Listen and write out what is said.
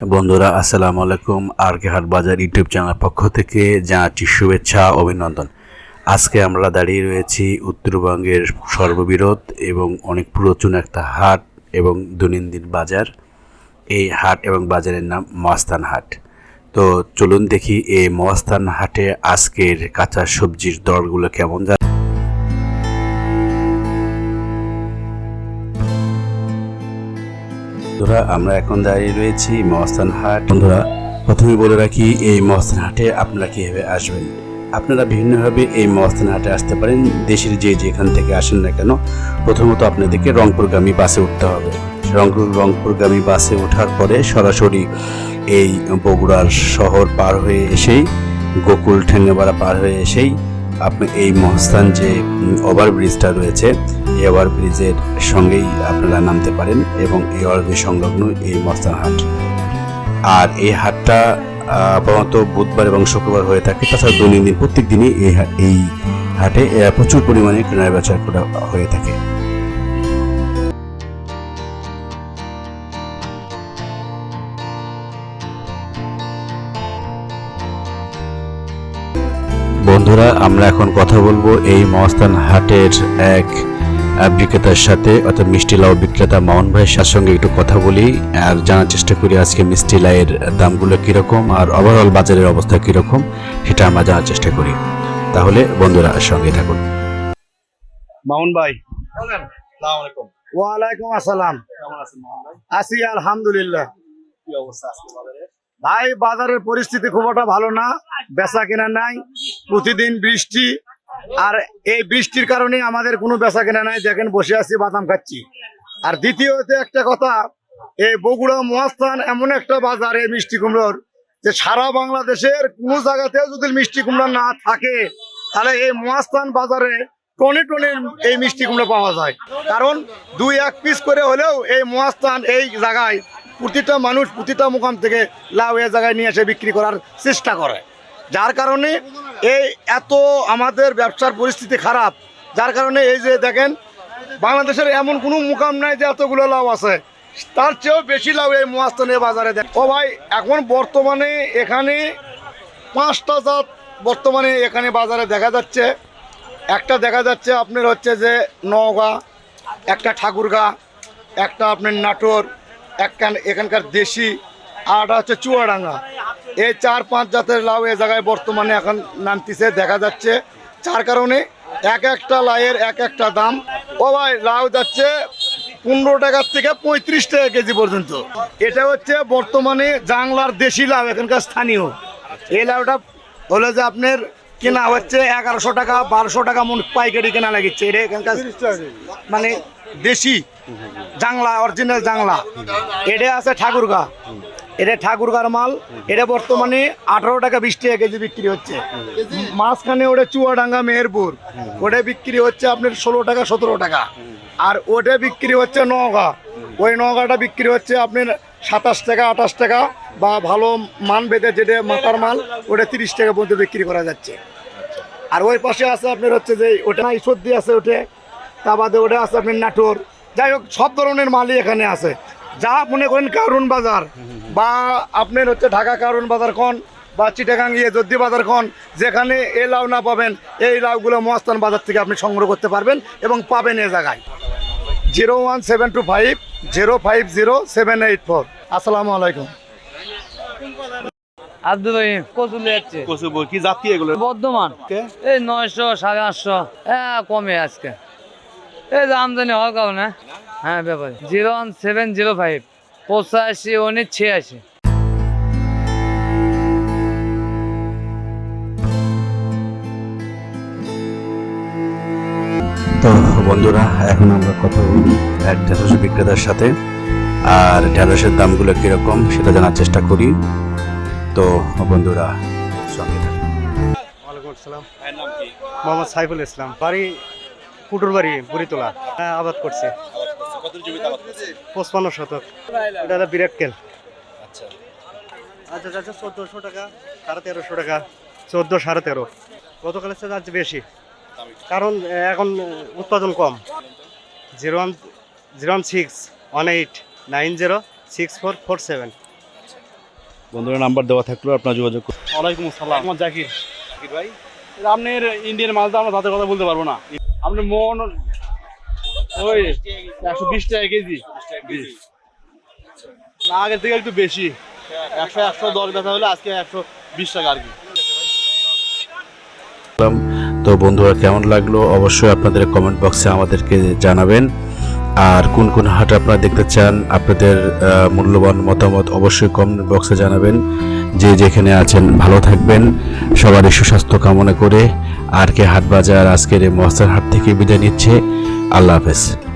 বন্ধুরা, আসসালামু আলাইকুম আর কে হাট বাজার ইউটিউব চ্যানেল পক্ষ থেকে জানাচ্ছি শুভেচ্ছা, অভিনন্দন। আজকে আমরা দাঁড়িয়ে রয়েছি উত্তরবঙ্গের সর্ববৃহৎ এবং অনেক পুরাতন একটা হাট এবং দৈনন্দিন বাজার। এই হাট এবং বাজারের নাম মহাস্থান হাট। তো চলুন দেখি এই মহাস্থান হাটে আজকের কাঁচা সবজির দরগুলো কেমন যা বন্ধুরা, আমরা এখন দাঁড়িয়ে রয়েছি মহাস্থান হাট। বন্ধুরা, প্রথমে বলে রাখি, এই মহাস্থান হাটে আপনারা কীভাবে আসবেন? আপনারা বিভিন্নভাবে এই মহাস্থান হাটে আসতে পারেন, দেশের যে যেখান থেকে আসেন না কেন, প্রথমত আপনাদেরকে রংপুরগামী বাসে উঠতে হবে। রংপুর, রংপুরগামী বাসে ওঠার পরে সরাসরি এই বগুড়ার শহর পার হয়ে এসেই, গোকুল ঠেঙ্গাপাড়া পার হয়ে এসেই, আপনি এই মহাস্থান যে ওভারব্রিজটা রয়েছে এই ওভারব্রিজের সঙ্গেই আপনারা নামতে পারেন এবং এই ওভারব্রিজ সংলগ্ন এই মহাস্থান হাট। আর এই হাটটা আপাতত বুধবার এবং শুক্রবার হয়ে থাকে, তাছাড়া দৈনন্দিন প্রত্যেক দিনই এই এই হাটে প্রচুর পরিমাণে কেনা বেচা করা হয়ে থাকে। বন্ধুরা, আমরা এখন কথা বলব এই মহাস্থান হাটের এক বিক্রেতার সাথে অর্থাৎ মিষ্টি লাউ বিক্রেতা মামুন ভাইয়ের সাথে সঙ্গে একটু কথা বলি আর জানার চেষ্টা করি আজকে মিষ্টি লাউয়ের দামগুলো কীরকম আর ওভারঅল বাজারের অবস্থা কীরকম সেটা আমরা জানার চেষ্টা করি। তাহলে বন্ধুরা সঙ্গে থাকুন। মামুন ভাই। ওয়ালাইকুম আসসালাম। কেমন আছেন মোহন ভাই? আছি আলহামদুলিল্লাহ। ভাই বাজারের পরিস্থিতি খুব একটা ভালো না। বেচা কেনা নাই। প্রতিদিন বৃষ্টি আর এই বৃষ্টির কারণে আমাদের কোনো বেচা কেনা নাই, দেখেন বসে আছি, বাদাম খাচ্ছি। আর দ্বিতীয়ত একটা কথা, এই বগুড়া মহাস্থান এমন একটা বাজার, এই মিষ্টি কুমড়োর, যে সারা বাংলাদেশের কোনো জায়গাতেও যদি মিষ্টি কুমড়া না থাকে, তাহলে এই মহাস্থান বাজারে টনে টনে এই মিষ্টি কুমড়ো পাওয়া যায়। কারণ দুই এক পিস করে হলেও এই মহাস্থান, এই জায়গায় প্রতিটা মানুষ প্রতিটা মুকাম থেকে লাউ এ জায়গায় নিয়ে এসে বিক্রি করার চেষ্টা করে। যার কারণে এই এত আমাদের ব্যবসার পরিস্থিতি খারাপ। যার কারণে এই যে দেখেন, বাংলাদেশের এমন কোনো মুকাম নাই যে এতগুলো লাউ আছে। তার চেয়েও বেশি লাউ এই মহাস্থানের বাজারে দেখ ও ভাই, এখন বর্তমানে এখানে পাঁচটা জাত বর্তমানে এখানে বাজারে দেখা যাচ্ছে। একটা দেখা যাচ্ছে আপনার হচ্ছে যে নওগাঁ, একটা ঠাকুরগা, একটা আপনার নাটোর, একটা এখানকার দেশি, আর হচ্ছে চুয়াডাঙ্গা। এই চার পাঁচ জাতের লাউ এ জায়গায় বর্তমানে এখন নামতিছে দেখা যাচ্ছে। যার কারণে এক একটা লাউয়ের এক একটা দাম। ও ভাই লাউ যাচ্ছে পনেরো টাকার থেকে পঁয়ত্রিশ টাকা কেজি পর্যন্ত। এটা হচ্ছে বর্তমানে জাংলার দেশি লাউ এখানকার স্থানীয়। এই লাউটা হলো যে আপনার কেনা হচ্ছে এগারোশো টাকা বারোশো টাকা মন পাইকারি কেনা লাগিচ্ছে। এটা এখানকার মানে দেশি জাংলা অরিজিনাল জাংলা। এটা আছে ঠাকুরগা। এটা ঠাকুরগার মাল। এটা বর্তমানে আঠারো টাকা বিশ টাকা কেজি বিক্রি হচ্ছে। মাঝখানে ওটা চুয়াডাঙ্গা, মেহেরপুর। ওটা বিক্রি হচ্ছে আপনার ষোলো টাকা, সতেরো টাকা। আর ওটা বিক্রি হচ্ছে নওগাঁ। ওই নওগাঁটা বিক্রি হচ্ছে আপনার সাতাশ টাকা, আঠাশ টাকা বা ভালো মান বেঁধে যেটা মাথার মাল, ওটা তিরিশ টাকা পর্যন্ত বিক্রি করা যাচ্ছে। আর ওই পাশে আছে আপনার হচ্ছে যে ওটা না সর্দি আছে ওঠে, তা বাদে ওটা আছে আপনার নাটোর। যাই হোক, সব ধরনের মালই এখানে আছে। যা মনে করেন কারুন বাজার বা আপনার হচ্ছে ঢাকা কারুন বাজার খন বা চিটাগাং ইয়ে জদ্দি বাজার খন যেখানে এ লাউ না পাবেন এই লাউগুলো মহাস্থান বাজার থেকে আপনি সংগ্রহ করতে পারবেন এবং পাবেন এ জায়গায়। Zero one seven two five zero five zero seven eight four. আসসালামু আলাইকুম। আব্দুল রহিম যাচ্ছে কচু কি জাতি এগুলো? বর্ধমান। এই নয়শো সাড়ে আটশো হ্যাঁ কমে আজকে। এই যে আমদানি হওয়ার কারণে। হ্যাঁ ব্যাপারে zero one seven zero five পঁচাশি উনিশ ছিয়াশি। তো বন্ধুরা এখন আমরা কথা বলি এক ঢেঁড়স বিক্রেতার সাথে। আর ঢেঁড়সের দামগুলো কীরকম সেটা জানার চেষ্টা করি। তো বন্ধুরা সঙ্গে থাকুন। মোহাম্মদ সাইফুল ইসলাম। বাড়ি কুটুর বাড়ি বুড়িতলা। হ্যাঁ আবাদ করছে। আবাদ করছে পঁচপান্ন শতক। এটা বিরাট কেল আচ্ছা। আচ্ছা আচ্ছা চোদ্দোশো টাকা সাড়ে তেরোশো টাকা। চোদ্দ সাড়ে তেরো। গতকালের সাথে আজ বেশি। কারণ এখন উৎপাদন কম। Zero one zero one six one eight nine zero six four four seven. বন্ধুরা নাম্বার দেওয়া থাকল আপনার যোগাযোগ করুন। ওয়ালাইকুম আসসালাম। আমার জাকির। জাকির ভাই আপনার ইন্ডিয়ান মাল তো আমরা তাদের কথা বলতে পারব না। মন ওই একশো বিশ টাকা কেজি। আগের থেকে একটু বেশি। একশো একশো দশ বেচা হলে আজকে একশো বিশ টাকা আর কি। তো বন্ধুরা, কেমন লাগল? অবশ্যই আপনাদের কমেন্ট বক্সে আমাদেরকে জানাবেন। আর কোন কোন হাট আপনারা দেখতে চান, আপনাদের মূল্যবান মতামত অবশ্যই কমেন্ট বক্সে জানাবেন। যে যেখানে আছেন, ভালো থাকবেন। সবারই সুস্বাস্থ্য কামনা করে আর কে হাট বাজার আজকের এই মহাস্তার হাট থেকে বিদায় নিচ্ছে। আল্লাহ হাফেজ।